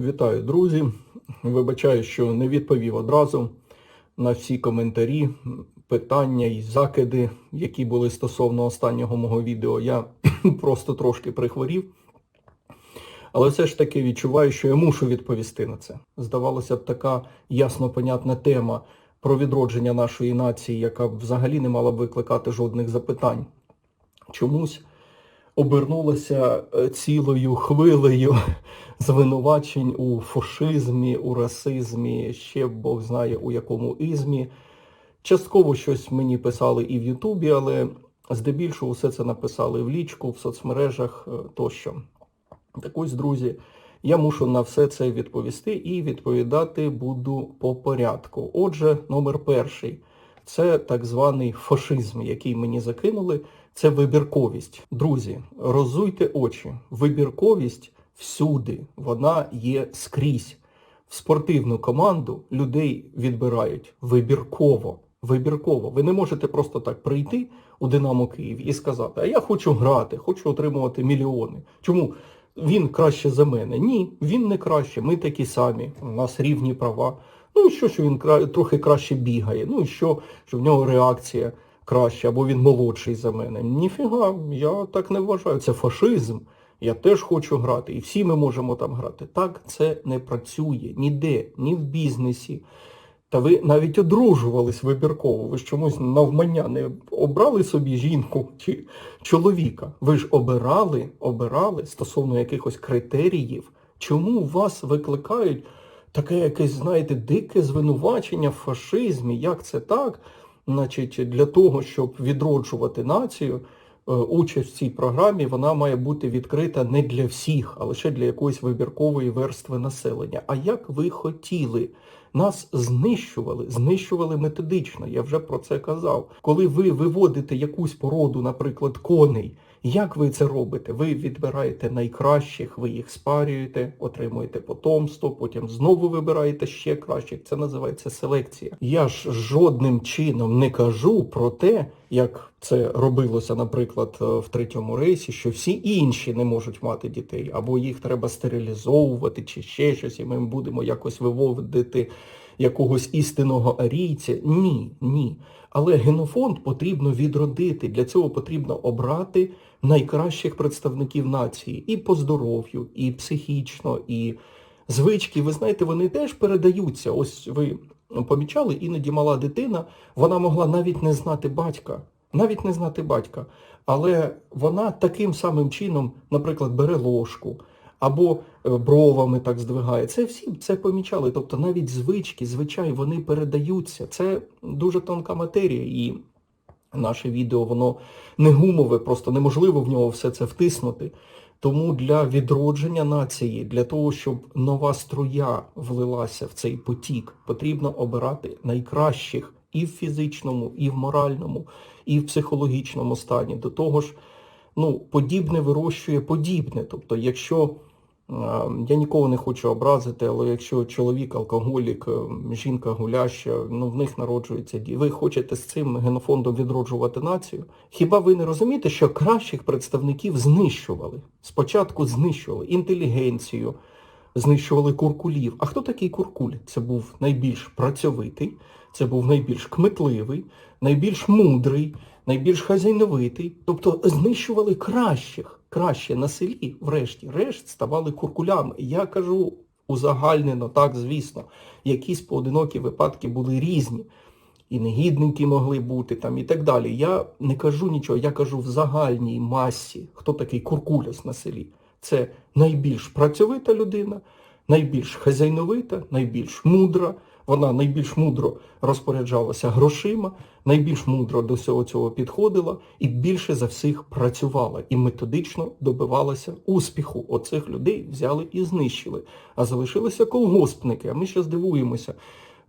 Вітаю, друзі. Вибачаю, що не відповів одразу на всі коментарі, питання і закиди, які були стосовно останнього мого відео. Я просто трошки прихворів. Але все ж таки відчуваю, що я мушу відповісти на це. Здавалося б, така ясно понятна тема про відродження нашої нації, яка взагалі не мала б викликати жодних запитань. Чомусь обернулася е, цілою хвилею звинувачень у фашизмі, у расизмі, ще Бог знає у якому ізмі. Частково щось мені писали і в Ютубі, але здебільшого все це написали в лічку, в соцмережах е, тощо. Так ось, друзі, я мушу на все це відповісти і відповідати буду по порядку. Отже, номер перший це так званий фашизм, який мені закинули. Це вибірковість. Друзі, розуйте очі. Вибірковість всюди, вона є скрізь. В спортивну команду людей відбирають вибірково. Вибірково. Ви не можете просто так прийти у Динамо Київ і сказати, а я хочу грати, хочу отримувати мільйони. Чому? Він краще за мене. Ні, він не краще. Ми такі самі. У нас рівні права. Ну і що, що він кра... трохи краще бігає? Ну і що, що в нього реакція краще, або він молодший за мене. Ніфіга, я так не вважаю. Це фашизм. Я теж хочу грати, і всі ми можемо там грати. Так це не працює ніде, ні в бізнесі. Та ви навіть одружувались вибірково. Ви ж чомусь навмання не обрали собі жінку чи чоловіка. Ви ж обирали, обирали стосовно якихось критеріїв. Чому вас викликають таке якесь, знаєте, дике звинувачення в фашизмі? Як це так? Значить, для того, щоб відроджувати націю, е, участь в цій програмі вона має бути відкрита не для всіх, а лише для якоїсь вибіркової верстви населення. А як ви хотіли? Нас знищували, знищували методично, я вже про це казав. Коли ви виводите якусь породу, наприклад, коней, як ви це робите? Ви відбираєте найкращих, ви їх спарюєте, отримуєте потомство, потім знову вибираєте ще кращих. Це називається селекція. Я ж жодним чином не кажу про те, як це робилося, наприклад, в третьому рейсі, що всі інші не можуть мати дітей, або їх треба стерилізовувати, чи ще щось, і ми будемо якось виводити якогось істинного арійця. Ні, ні. Але генофонд потрібно відродити. Для цього потрібно обрати найкращих представників нації і по здоров'ю, і психічно, і звички. Ви знаєте, вони теж передаються. Ось ви помічали, іноді мала дитина, вона могла навіть не знати батька. Навіть не знати батька. Але вона таким самим чином, наприклад, бере ложку або е, бровами так здвигає. Це всі це помічали. Тобто навіть звички, звичай, вони передаються. Це дуже тонка матерія. І наше відео, воно не гумове, просто неможливо в нього все це втиснути. Тому для відродження нації, для того, щоб нова струя влилася в цей потік, потрібно обирати найкращих і в фізичному, і в моральному, і в психологічному стані. До того ж, ну, подібне вирощує подібне. Тобто, якщо я нікого не хочу образити, але якщо чоловік алкоголік, жінка гуляща, ну в них народжується діти. Ви хочете з цим генофондом відроджувати націю? Хіба ви не розумієте, що кращих представників знищували? Спочатку знищували інтелігенцію, знищували куркулів. А хто такий куркуль? Це був найбільш працьовитий, це був найбільш кметливий, найбільш мудрий, найбільш хазяйновитий. Тобто знищували кращих. Краще на селі, врешті-решт, ставали куркулями. Я кажу узагальнено, так, звісно, якісь поодинокі випадки були різні. І негідники могли бути там і так далі. Я не кажу нічого, я кажу в загальній масі, хто такий куркуляс на селі. Це найбільш працьовита людина, найбільш хазяйновита, найбільш мудра. Вона найбільш мудро розпоряджалася грошима, найбільш мудро до всього цього підходила і більше за всіх працювала і методично добивалася успіху. Оцих людей взяли і знищили. А залишилися колгоспники. А ми ще здивуємося,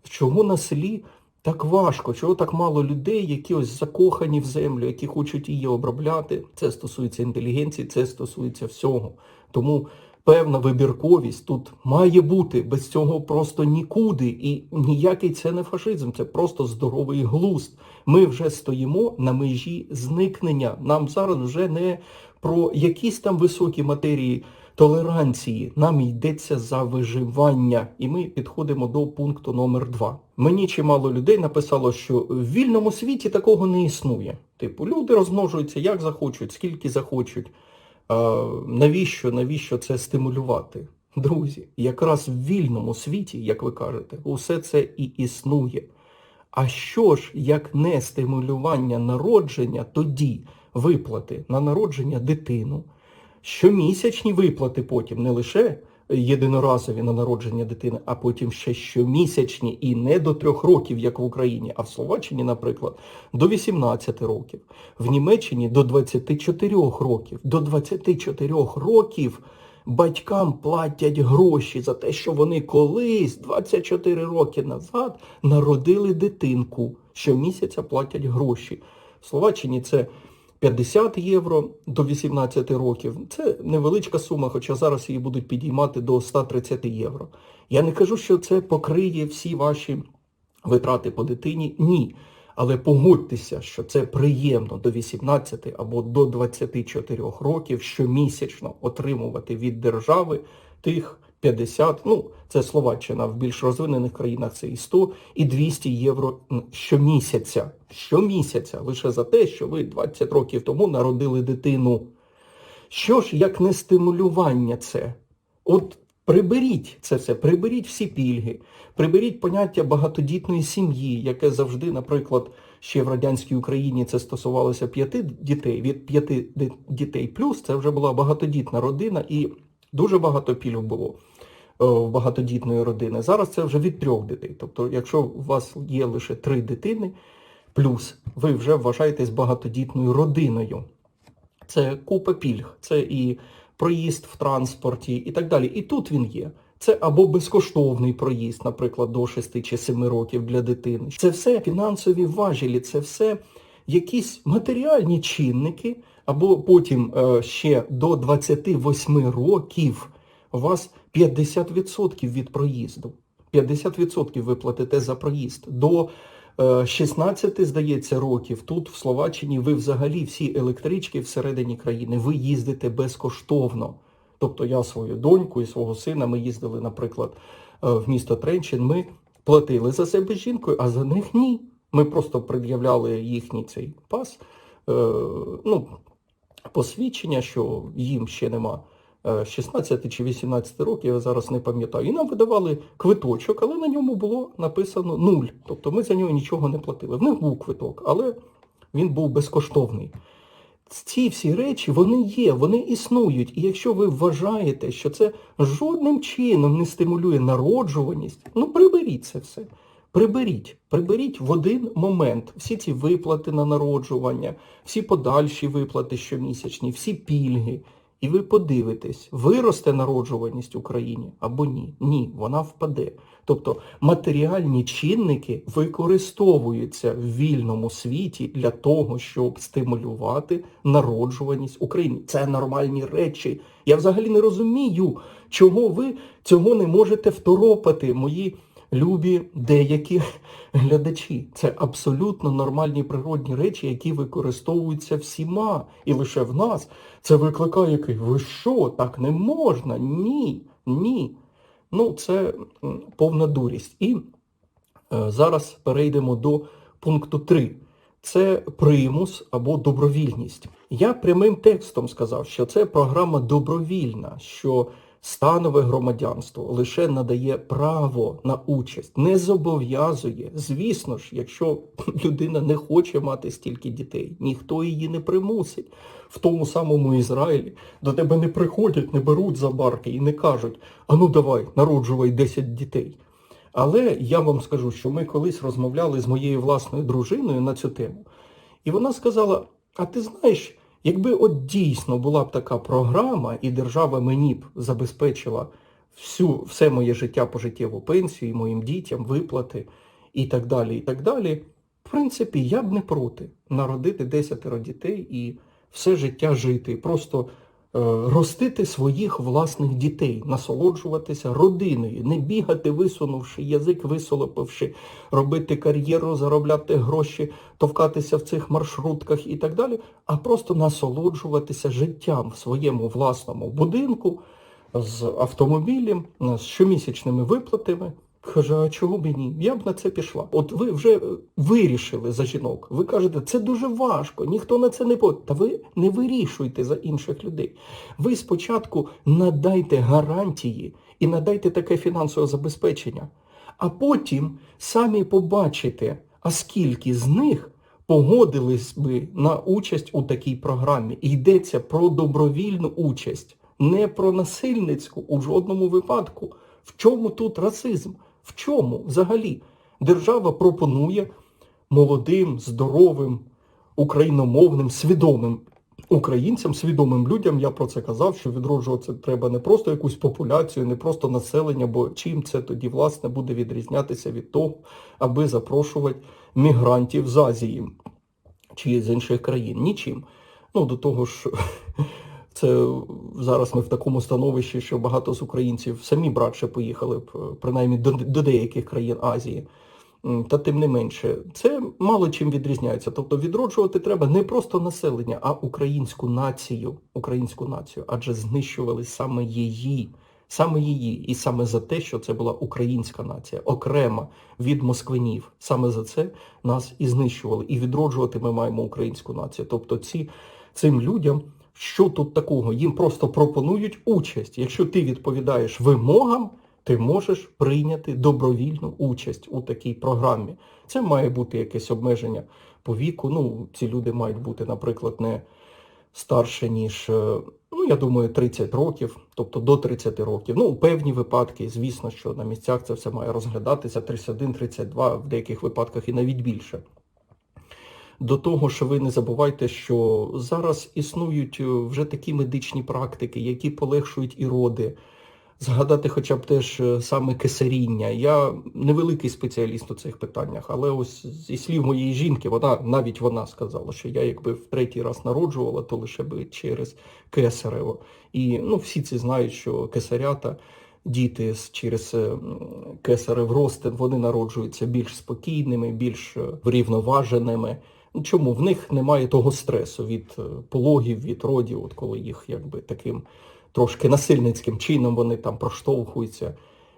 чого на селі так важко, чого так мало людей, які ось закохані в землю, які хочуть її обробляти. Це стосується інтелігенції, це стосується всього. Тому певна вибірковість тут має бути. Без цього просто нікуди. І ніякий це не фашизм, це просто здоровий глузд. Ми вже стоїмо на межі зникнення. Нам зараз вже не про якісь там високі матерії толеранції. Нам йдеться за виживання. І ми підходимо до пункту номер 2. Мені чимало людей написало, що в вільному світі такого не існує. Типу, люди розмножуються як захочуть, скільки захочуть. Навіщо, навіщо це стимулювати? Друзі, якраз в вільному світі, як ви кажете, усе це і існує. А що ж, як не стимулювання народження, тоді виплати на народження дитину, щомісячні виплати потім, не лише єдиноразові на народження дитини, а потім ще щомісячні і не до трьох років, як в Україні, а в Словаччині, наприклад, до 18 років, в Німеччині до 24 років. До 24 років батькам платять гроші за те, що вони колись, 24 роки назад, народили дитинку. Щомісяця платять гроші. В Словаччині це 50 євро до 18 років. Це невеличка сума, хоча зараз її будуть підіймати до 130 євро. Я не кажу, що це покриє всі ваші витрати по дитині. Ні. Але погодьтеся, що це приємно до 18 або до 24 років щомісячно отримувати від держави тих 50, ну це Словаччина, в більш розвинених країнах це і 100, і 200 євро щомісяця. Щомісяця, лише за те, що ви 20 років тому народили дитину. Що ж, як не стимулювання це? От приберіть це все, приберіть всі пільги, приберіть поняття багатодітної сім'ї, яке завжди, наприклад, ще в радянській Україні це стосувалося п'яти дітей. Від п'яти дітей плюс це вже була багатодітна родина і дуже багато пільг було в багатодітної родини. Зараз це вже від трьох дітей. Тобто, якщо у вас є лише три дитини, плюс ви вже вважаєтесь багатодітною родиною. Це купа пільг, це і проїзд в транспорті і так далі. І тут він є. Це або безкоштовний проїзд, наприклад, до 6 чи 7 років для дитини. Це все фінансові важелі, це все якісь матеріальні чинники, або потім е, ще до 28 років у вас 50% від проїзду. 50% ви платите за проїзд. До е, 16, здається, років тут в Словаччині ви взагалі всі електрички всередині країни ви їздите безкоштовно. Тобто я свою доньку і свого сина, ми їздили, наприклад, е, в місто Тренчин, ми платили за себе жінкою, а за них ні. Ми просто пред'являли їхній цей пас, е, ну, посвідчення, що їм ще нема е, 16 чи 18 років, я зараз не пам'ятаю. І нам видавали квиточок, але на ньому було написано нуль. Тобто ми за нього нічого не платили. В них був квиток, але він був безкоштовний. Ці всі речі, вони є, вони існують. І якщо ви вважаєте, що це жодним чином не стимулює народжуваність, ну приберіть це все. Приберіть, приберіть в один момент всі ці виплати на народжування, всі подальші виплати щомісячні, всі пільги. І ви подивитесь, виросте народжуваність Україні або ні. Ні, вона впаде. Тобто матеріальні чинники використовуються в вільному світі для того, щоб стимулювати народжуваність в Україні. Це нормальні речі. Я взагалі не розумію, чого ви цього не можете второпати, мої любі деякі глядачі. Це абсолютно нормальні природні речі, які використовуються всіма. І лише в нас це викликає який, ви що, так не можна? Ні, ні. Ну, це повна дурість. І е, зараз перейдемо до пункту 3. Це примус або добровільність. Я прямим текстом сказав, що це програма добровільна, що станове громадянство лише надає право на участь, не зобов'язує. Звісно ж, якщо людина не хоче мати стільки дітей, ніхто її не примусить. В тому самому Ізраїлі до тебе не приходять, не беруть за барки і не кажуть, а ну давай, народжувай 10 дітей. Але я вам скажу, що ми колись розмовляли з моєю власною дружиною на цю тему. І вона сказала: а ти знаєш, якби от дійсно була б така програма, і держава мені б забезпечила всю, все моє життя пожиттєву пенсію, і моїм дітям, виплати і так далі, і так далі, в принципі, я б не проти народити 10 дітей і все життя жити. Просто ростити своїх власних дітей, насолоджуватися родиною, не бігати, висунувши язик, висолопивши, робити кар'єру, заробляти гроші, товкатися в цих маршрутках і так далі, а просто насолоджуватися життям в своєму власному будинку, з автомобілем, з щомісячними виплатами. Каже, а чого б ні? Я б на це пішла. От ви вже е, вирішили за жінок. Ви кажете, це дуже важко, ніхто на це не по. Та ви не вирішуйте за інших людей. Ви спочатку надайте гарантії і надайте таке фінансове забезпечення, а потім самі побачите, а скільки з них погодились би на участь у такій програмі. Йдеться про добровільну участь, не про насильницьку у жодному випадку. В чому тут расизм? В чому взагалі? Держава пропонує молодим, здоровим, україномовним, свідомим українцям, свідомим людям, я про це казав, що відроджувати треба не просто якусь популяцію, не просто населення, бо чим це тоді, власне, буде відрізнятися від того, аби запрошувати мігрантів з Азії чи з інших країн. Нічим. Ну, до того ж, це зараз ми в такому становищі, що багато з українців самі братше поїхали б, принаймні до, до деяких країн Азії. Та тим не менше, це мало чим відрізняється. Тобто відроджувати треба не просто населення, а українську націю, українську націю, адже знищували саме її, саме її, і саме за те, що це була українська нація, окрема від москвинів. Саме за це нас і знищували. І відроджувати ми маємо українську націю. Тобто ці, цим людям, що тут такого? Їм просто пропонують участь. Якщо ти відповідаєш вимогам, ти можеш прийняти добровільну участь у такій програмі. Це має бути якесь обмеження по віку. Ну, ці люди мають бути, наприклад, не старше, ніж, е, ну, я думаю, 30 років, тобто до 30 років. Ну, певні випадки, звісно, що на місцях це все має розглядатися 31-32, в деяких випадках і навіть більше. До того, що ви не забувайте, що зараз існують е, вже такі медичні практики, які полегшують і роди. Згадати хоча б теж е, саме кесаріння. Я невеликий спеціаліст у цих питаннях, але ось зі слів моєї жінки, вона навіть вона сказала, що я якби в третій раз народжувала, то лише би через кесарево. І ну, всі ці знають, що кесарята, діти через е, кесарев розтин, вони народжуються більш спокійними, більш врівноваженими. Ну, Чому? В них немає того стресу від е, пологів, від родів, от коли їх якби таким трошки насильницьким чином вони там проштовхуються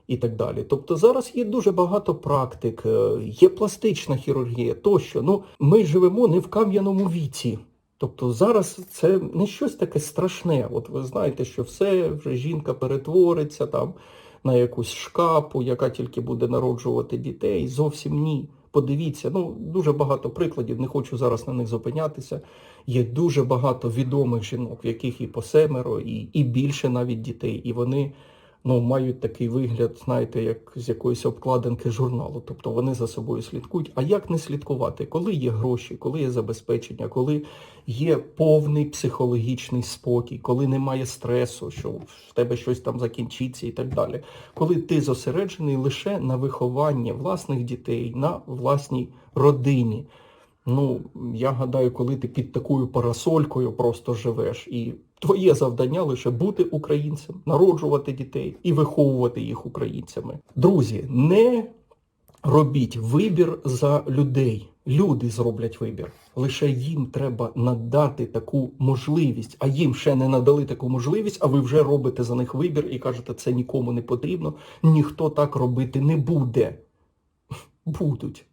і так далі. Тобто зараз є дуже багато практик, е, є пластична хірургія тощо. Ну, ми живемо не в кам'яному віці. Тобто зараз це не щось таке страшне. От ви знаєте, що все, вже жінка перетвориться там на якусь шкапу, яка тільки буде народжувати дітей. Зовсім ні. Подивіться, ну дуже багато прикладів, не хочу зараз на них зупинятися. Є дуже багато відомих жінок, в яких і по семеро, і, і більше навіть дітей, і вони ну, мають такий вигляд, знаєте, як з якоїсь обкладинки журналу. Тобто вони за собою слідкують. А як не слідкувати? Коли є гроші, коли є забезпечення, коли є повний психологічний спокій, коли немає стресу, що в тебе щось там закінчиться і так далі. Коли ти зосереджений лише на вихованні власних дітей, на власній родині. Ну, я гадаю, коли ти під такою парасолькою просто живеш, і твоє завдання лише бути українцем, народжувати дітей і виховувати їх українцями. Друзі, не робіть вибір за людей. Люди зроблять вибір. Лише їм треба надати таку можливість, а їм ще не надали таку можливість, а ви вже робите за них вибір і кажете, це нікому не потрібно, ніхто так робити не буде. Будуть.